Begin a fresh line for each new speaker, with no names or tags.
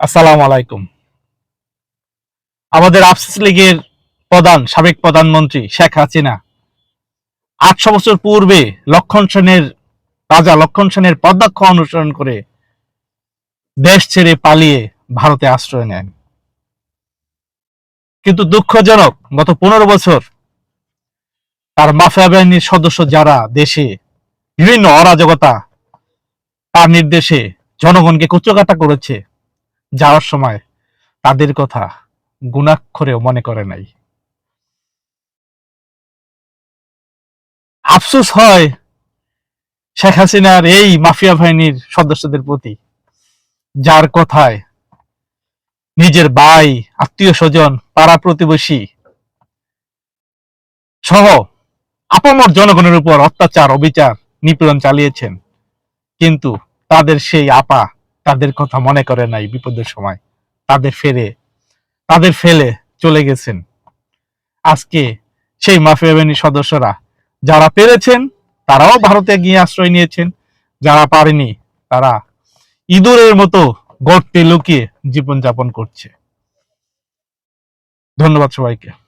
আসসালামু আলাইকুম। আমাদের আফসোস লীগের প্রধান, সাবেক প্রধানমন্ত্রী শেখ হাসিনা আটশো বছর পূর্বে লক্ষণ সেনের রাজা লক্ষণ সেনের পদ্মাক্ষ অনুসরণ করে দেশ ছেড়ে পালিয়ে ভারতে আশ্রয় নেন। কিন্তু দুঃখজনক, গত পনেরো বছর তার মাফিয়া বাহিনীর সদস্য যারা দেশে বিভিন্ন অরাজকতা তার নির্দেশে জনগণকে কুচকাটা করেছে যাওয়ার সময় তাদের কথা গুণাক্ষরেও মনে করে নাই। আফসোস হয় শেখ হাসিনার এই মাফিয়া বাহিনীর সদস্যদের প্রতি, যার কথায় নিজের ভাই, আত্মীয় স্বজন, পাড়া প্রতিবেশী সহ আপামর জনগণের উপর অত্যাচার, অবিচার, নিপীড়ন চালিয়েছেন। কিন্তু তাদের সেই আপা তাদের কথা মনে করে নাই বিপদের সময়। তাদের ফেরে, তাদের ফেলে চলে গেছেন। আজকে সেই মাফিয়া বাহিনীর সদস্যরা যারা পেরেছেন, তারাও ভারতে গিয়ে আশ্রয় নিয়েছেন। যারা পারেনি, তারা ইঁদুরের মতো গর্তে লুকিয়ে জীবনযাপন করছে। ধন্যবাদ সবাইকে।